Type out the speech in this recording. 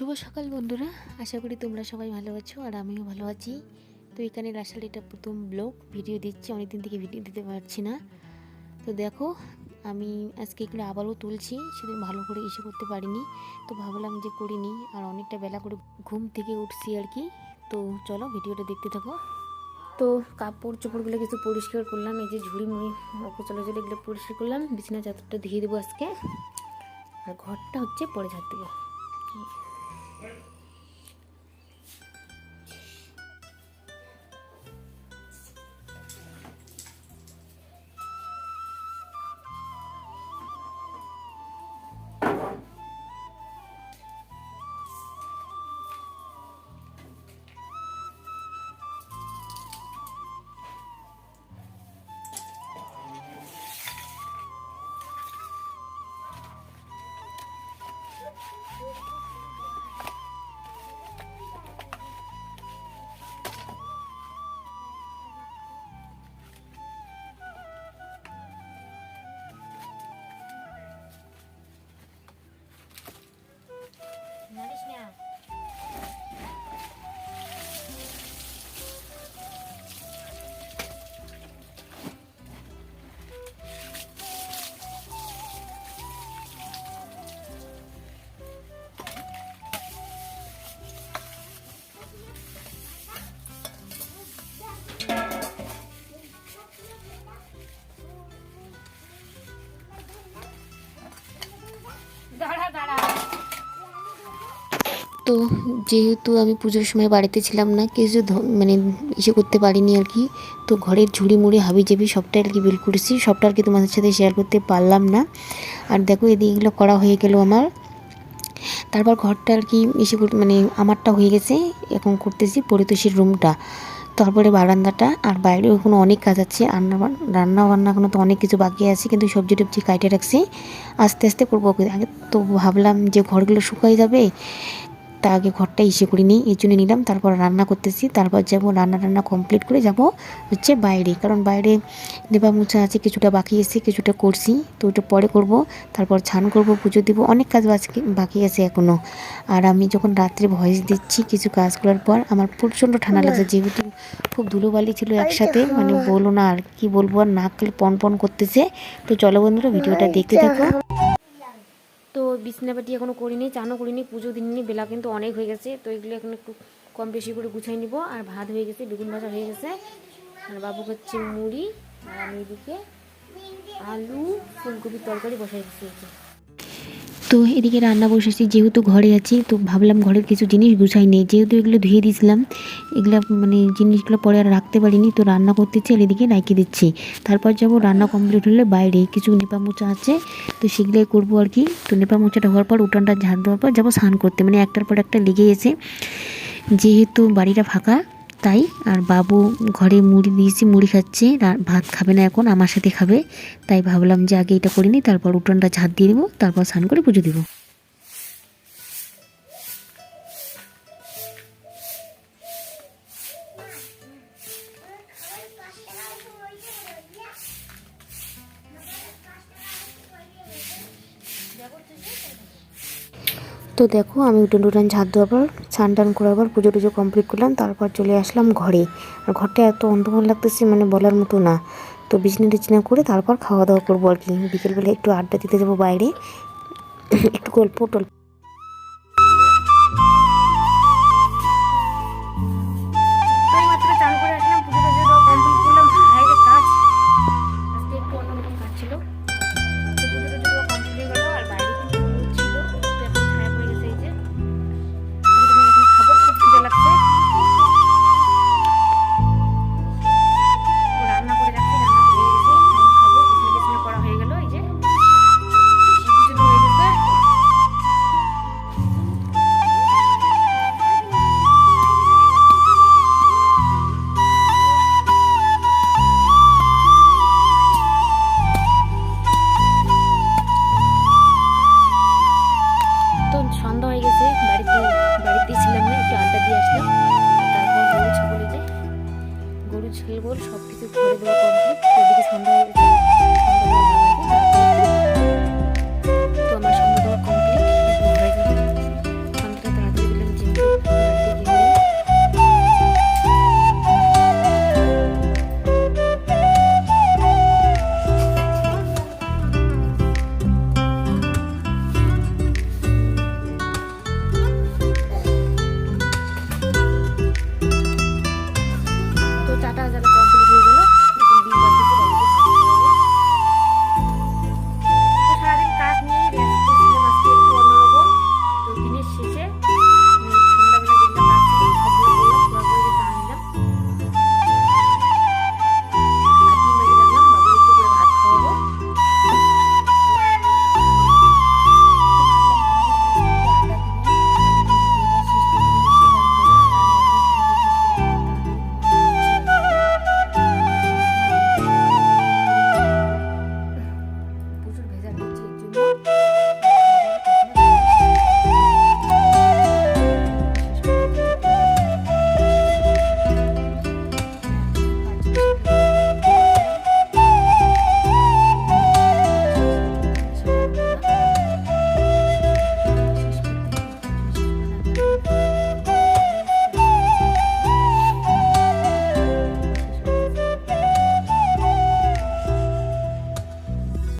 শুভ সকাল বন্ধুরা। আশা করি তোমরা সবাই ভালো আছো আর আমিও ভালো আছি। তো এখানে আসলে এটা প্রথম ব্লগ, ভিডিও দিচ্ছি, অনেকদিন থেকে ভিডিও দিতে পারছি না। তো দেখো, আমি আজকে এগুলো আবারও তুলছি, সেদিন ভালো করে ইসে করতে পারিনি। তো ভাবলাম যে করিনি আর অনেকটা বেলা করে ঘুম থেকে উঠছি আর কি। তো চলো ভিডিওটা দেখতে থাকো। তো কাপড় চোপড়গুলো কিছু পরিষ্কার করলাম, এই যে ঝুড়ি মুড়ি চলে চলে এগুলো পরিষ্কার করলাম। বিছানা চাদরটা ধুয়ে দেবো আজকে। আর ঘরটা হচ্ছে পরে ঝাড় দেবো। Okay. তো যেহেতু আমি পুজোর সময় বাড়িতে ছিলাম না, কিছু মানে ইসে করতে পারিনি আর কি। তো ঘরের ঝুড়ি মুড়ি, হাবি জাবি সবটাই আর কি বিল করেছি। সবটা আর কি তোমাদের সাথে শেয়ার করতে পারলাম না। আর দেখো এদিকে এগুলো করা হয়ে গেল আমার। তারপর ঘরটা আর কি কর- মানে আমারটা হয়ে গেছে। এখন করতেছি পরিতোষীর রুমটা তারপরে বারান্দাটা। আর বাইরে এখনও অনেক কাজ আছে। রান্না রান্না বান্না এখনও তো অনেক কিছু বাকি আছে। কিন্তু সবজি টবজি কাটে রাখছি। আস্তে আস্তে করব। আগে তো ভাবলাম যে ঘরগুলো শুকাই যাবে। তা আগে ঘরটা ইসে করে নিই এর জন্য নিলাম। তারপর রান্না করতেছি। তারপর যাব রান্না টান্না কমপ্লিট করে যাব হচ্ছে বাইরে। কারণ বাইরে দেবা মুছা আছে কিছুটা বাকি আছে কিছুটা করছি। তো ওটা পরে করব। তারপর ছান করব পুজো দিব। অনেক কাজ বাকি- বাকি আছে এখনও আর আমি যখন রাত্রে ভয়েস দিচ্ছি কিছু কাজ করার পর আমার প্রচণ্ড ঠান্ডা লাগছে। যেহেতু খুব ধুলোবালি ছিল একসাথে মানে বলো না আর কি বলব আর নাক পন পন করতেছে। তো চলো বন্ধুরা ভিডিওটা দেখতে থাকো। তো বিছনাপাটি এখনও করিনি, চানও করিনি, পুজো দিননি বেলা কিন্তু অনেক হয়ে গেছে, তো এগুলো এখন একটু কম বেশি করে গুছাই নিব আর ভাত হয়ে গেছে, বেগুন ভাজা হয়ে গেছে আর বাবু হচ্ছে মুড়ি, আর আমি এদিকে আলু, ফুলকপির তরকারি বসাই দিচ্ছি। তো এদিকে রান্না বসেছি, যেহেতু ঘরে আছি, তো ভাবলাম ঘরের কিছু জিনিস গুছাই নেই। যেহেতু এগুলো ধুয়ে দিয়েছিলাম, এগুলো মানে জিনিসগুলো পরে আর রাখতে পারিনি, তো রান্না করতেছি আর এদিকে রাখিয়ে দিচ্ছি। তারপর যাব রান্না কমপ্লিট হলে বাইরে, কিছু নেপা মোচা আছে, তো সেগুলোই করব আর কি। তো নেপা মোচাটা হওয়ার পর, উঠানটা ঝাড় দেওয়ার পর যাব স্নান করতে। মানে একটার পর একটা লেগে গেছে যেহেতু বাড়িটা ফাঁকা তাই আর বাবু ঘরে মুড়ি দিয়েছি, মুড়ি খাচ্ছে ভাত খাবে না এখন, আমার সাথে খাবে। তাই ভাবলাম যে আগে এটা করে নিই, তারপর উঠোনটা ঝাড় দিয়ে দেবো, তারপর স্নান করে পুজো দেবো। তো দেখো, আমি উঠোন উঠান ঝাঁত দেওয়ার পর, স্নান টান করার পর, পুজো টুজো কমপ্লিট করলাম, তারপর চলে আসলাম ঘরে। আর ঘরটা এত অন্ধকার লাগতেছে মানে বলার মতো না। তো বিছনা টিছনা করে তারপর খাওয়া দাওয়া করব আর কি। বিকেলবেলা একটু আড্ডা দিতে যাব বাইরে। একটু গল্প টল্প